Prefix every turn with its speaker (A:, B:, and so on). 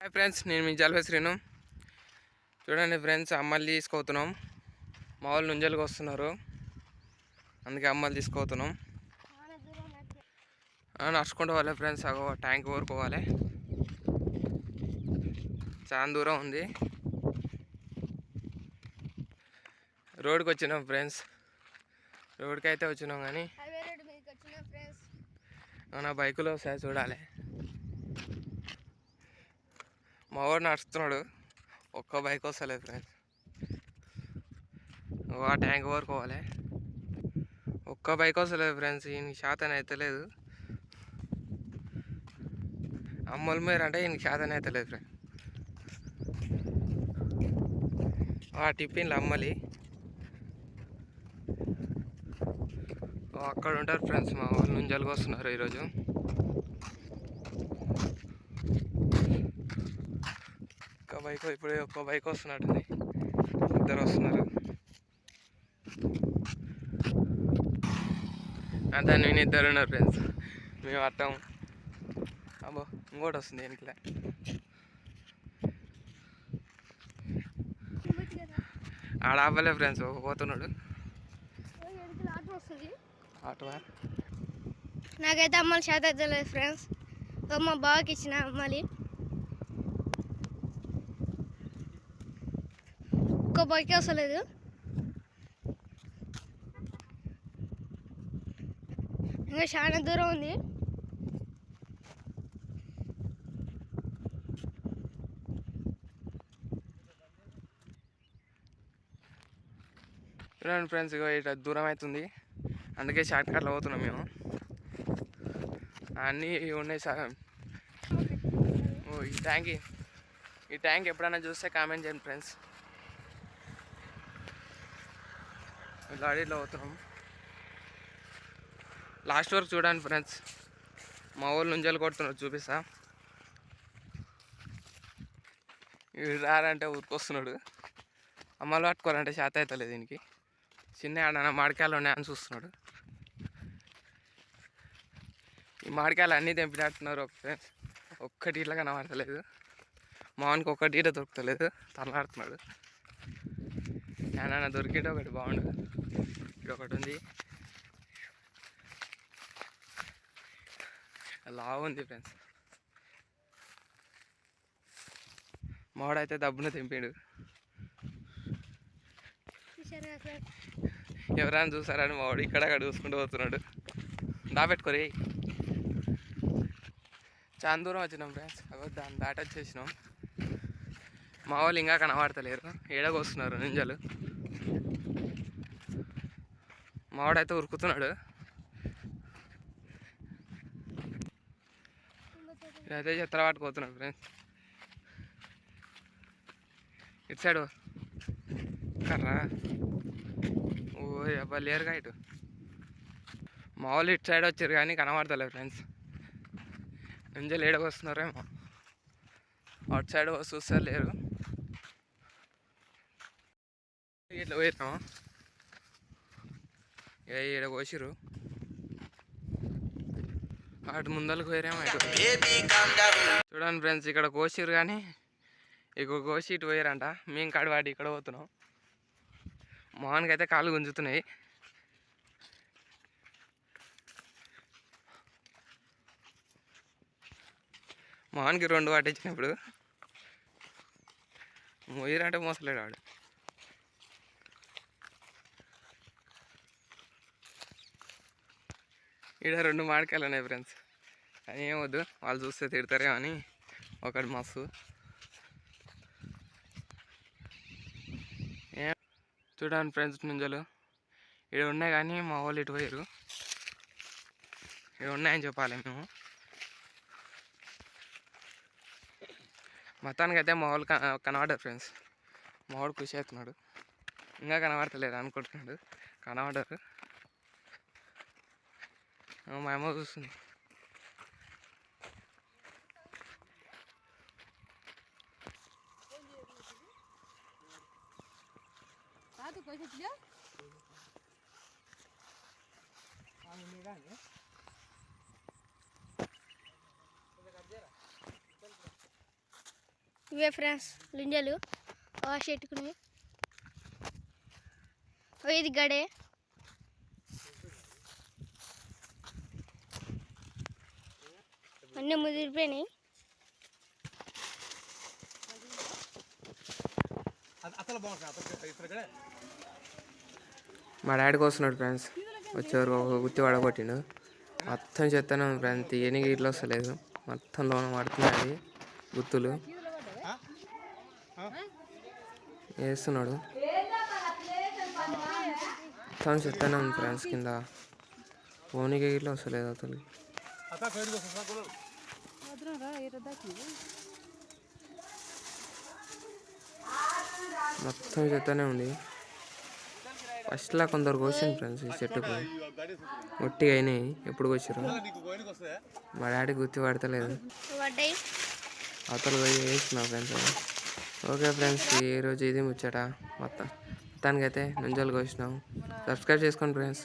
A: Hi friends నేను మీ జల్వే శ్రీను. చూడండి friends అమ్మలు తీసుకుపోతున్నాం. మా వాళ్ళు నుంజలకు వస్తున్నారు. అందుకే అమ్మలు తీసుకుపోతున్నాం. ఆ, నడుచుకుంటూ పోవాలి ఫ్రెండ్స్ అగో ట్యాంక్ ఊరుకోవాలి. చాలా దూరం ఉంది. రోడ్కి వచ్చినాం ఫ్రెండ్స్ రోడ్కి అయితే వచ్చినాం కానీ నా బైకులో ఒకసారి చూడాలి. మావాడు నడుస్తున్నాడు. ఒక్క బైక్ వస్తలేదు ఫ్రెండ్స్ ఆ ట్యాంక్ వరుకోవాలి ఒక్క బైక్ వస్తలేదు ఫ్రెండ్స్ ఈయనకి శాతం అయితలేదు అమ్మల మీరు అంటే ఈయనకి శాతం అయితే లేదు ఫ్రెండ్స్ ఆ టిఫిన్లు అమ్మలి. అక్కడ ఉంటారు ఫ్రెండ్స్ మా వాళ్ళు. నుంజలుగా వస్తున్నారు ఈరోజు. ఒక బైక్ ఇప్పుడే ఒక్క బైక్ వస్తున్నట్టుంది. ఇద్దరు వస్తున్నారు. అంతా నేను ఇద్దరు ఉన్నారు ఫ్రెండ్స్ మేము అట్టాము అబ్బో ఇంకోటి వస్తుంది వెనకలే ఆడ ఆపలే ఫ్రెండ్స్ ఒక పోతున్నాడు.
B: ఆటో వస్తుంది
A: ఆటో
B: నాకైతే అమ్మాయిలు చేత లేదు ఫ్రెండ్స్ సో మా బావకి ఇచ్చిన అమ్మాయి ఒక్క బైక్ వస్తలేదు. ఇంకా చాలా దూరం ఉంది.
A: చూడండి ఫ్రెండ్స్ ఇగో ఇట్లా దూరం అవుతుంది అందుకే షార్ట్ కట్లో పోతున్నాం మేము. అన్నీ ఉన్నాయి సార్. ఓ ఈ ట్యాంక్ ఈ ట్యాంక్ ఎప్పుడైనా చూస్తే కామెంట్ చేయండి ఫ్రెండ్స్. లారీలో అవుతాం. లాస్ట్ వరకు చూడండి ఫ్రెండ్స్. మా ఊళ్ళు నుంజలు కొడుతున్నారు చూపిస్తా. వీడు రారంటే ఊరికొస్తున్నాడు. అమ్మలు పట్టుకోవాలంటే చేత అవుతలేదు దీనికి. చిన్న ఆడ మాడికాయలు ఉన్నాయని చూస్తున్నాడు. ఈ మాడికాయలు అన్నీ తెంపినట్టున్నారు ఒక ఫ్రెండ్స్. ఒక్కటి ఇట్లా కనబడతలేదు. మావానికి ఒక్కటి ఇట దొరుకుతలేదు. తలాడుతున్నాడు ఏమన్నా దొరికితే ఒకటి బాగుండు. ఇక్కడ ఒకటి ఉంది. లావు ఉంది ఫ్రెండ్స్. మావాడైతే దబ్బున తెంపాడు. ఎవరైనా చూసారని మా వాడు ఇక్కడ అక్కడ చూసుకుంటూ పోతున్నాడు. దాపెట్టుకోరి చాలా దూరం వచ్చినాం ఫ్రెండ్స్. దాన్ని దాటి వచ్చేసినాం మా వాళ్ళు ఇంకా కనబడతలేరు. ఏడకొస్తున్నారు నింజలు. మావాడైతే ఉరుకుతున్నాడు. ఇదైతే చెత్తల పట్టుకుపోతున్నాడు ఫ్రెండ్స్. ఇటు సైడ్ కర్రా. ఓ అబ్బా లేరుగా ఇటు. మా వాళ్ళు ఇటు సైడ్ వచ్చారు కానీ కనబడతలేదు ఫ్రెండ్స్. నింజలు ఏడకొస్తున్నారేమో అవుట్ అటు సైడ్ చూస్తే లేరు ఇట్లా పోయినామా ఏ ఈడ కోసిరు అటు ముందరకు పోయారేమో చూడండి ఫ్రెండ్స్ ఇక్కడ కోసిరు కానీ ఇక కోసి ఇటు పోయారంట మేము కాడి వాడి ఇక్కడ పోతున్నాం. మోహన్కి అయితే కాళ్ళు గుంజుతున్నాయి. మోహన్కి రెండు పట్టించినప్పుడు మొయ్యరంటే మోసలేడు వాడు ఈడ రెండు మామిడికాయలు ఉన్నాయి ఫ్రెండ్స్ కానీ ఏం వద్దు వాళ్ళు చూస్తే తిడతారేమో అని ఒకటి మస్తు. ఏం చూడండి ఫ్రెండ్స్ నుంజలు ఇక్కడ ఉన్నాయి కానీ మా వాళ్ళు ఇటు పోయారు ఇక్కడ ఉన్నాయని చెప్పాలి మేము. మొత్తానికి అయితే మా వాళ్ళు కనబడ్డారు ఫ్రెండ్స్ మా వాడు ఖుషి అవుతున్నాడు. ఇంకా కనబడతలేదు అనుకుంటున్నాడు. కనబడ్డారు. మా అమ్మ చూస్తుంది
B: ఇవే ఫ్రెండ్స్ లింజలు ఆ చెట్టుకుని ఓ ఇది గడే అన్నీ ముదిరిపోయినాయి.
A: మా డాడీకి వస్తున్నాడు ఫ్రెండ్స్. వచ్చేవారు ఒక గుత్తి పడగొట్టిండు మొత్తం చెత్తనే ఉంది ఫ్రెండ్స్. తీయనికి ఇట్లా వస్తలేదు. మొత్తం లోన పడుతున్నాయి గుత్తులు. వేస్తున్నాడు మొత్తం చెత్తనే ఉంది ఫ్రెండ్స్ కింద. ఓనికి ఇట్లా వస్తలేదు అసలు మొత్తం చెత్తనే ఉంది. ఫస్ట్లా కొందరు కోసింది ఫ్రెండ్స్ ఈ చెట్టుకు ఒట్టిగా అయినాయి. ఎప్పుడు కోసారు మా డాడీ గుర్తు పడతలేదు అవతల పోయి వేస్తున్నా ఫ్రెండ్స్. ఓకే ఫ్రెండ్స్ ఈరోజు ఇది ముచ్చట. మొత్తం మొత్తానికైతే నుంజలు కోసినాం. సబ్స్క్రైబ్ చేసుకోండి ఫ్రెండ్స్.